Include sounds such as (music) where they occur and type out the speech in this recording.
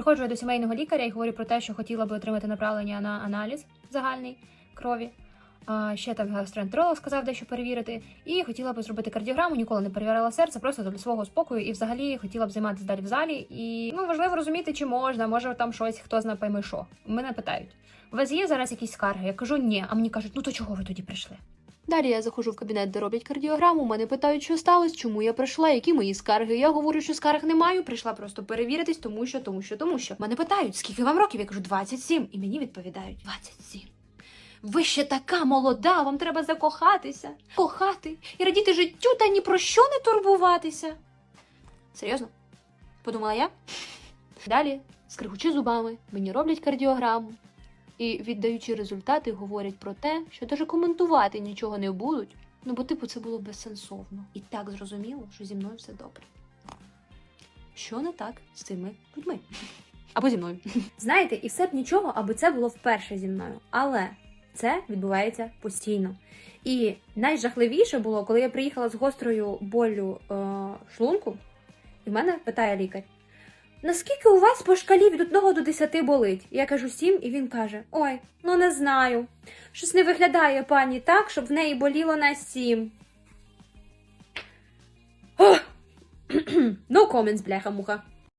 Приходжу я до сімейного лікаря і говорю про те, що хотіла би отримати направлення на аналіз загальний крові. А ще так гастроентеролог сказав дещо перевірити. І хотіла б зробити кардіограму, ніколи не перевіряла серце, просто для свого спокою. І взагалі хотіла б займатися далі в залі. І ну важливо розуміти, чи можна, може там щось, хто знає пойми що. Мене питають: у вас є зараз якісь скарги? Я кажу, ні. А мені кажуть, ну то чого ви тоді прийшли? Далі я заходжу в кабінет, де роблять кардіограму. Мене питають, що сталося, чому я прийшла, які мої скарги. Я говорю, що скарг не маю. Прийшла просто перевіритись, тому що, тому що, тому що. Мене питають, скільки вам років? Я кажу, 27. І мені відповідають 27. Ви ще така молода, вам треба закохатися, кохати і радіти життю та ні про що не турбуватися. Серйозно? Подумала я. Далі, скригучи зубами, мені роблять кардіограму. І віддаючи результати, говорять про те, що даже коментувати нічого не будуть. Ну, бо, типу, це було безсенсовно. І так зрозуміло, що зі мною все добре. Що не так з цими людьми? (laughs) Або зі мною. Знаєте, і все б нічого, аби це було вперше зі мною. Але це відбувається постійно. І найжахливіше було, коли я приїхала з гострою болю е, шлунку, і в мене питає лікар: наскільки у вас по шкалі від 1 до 10 болить? Я кажу 7, і він каже: Ой, ну не знаю. Щось не виглядає пані так, щоб в неї боліло на 7. No (clears throat) comments, бляха-муха.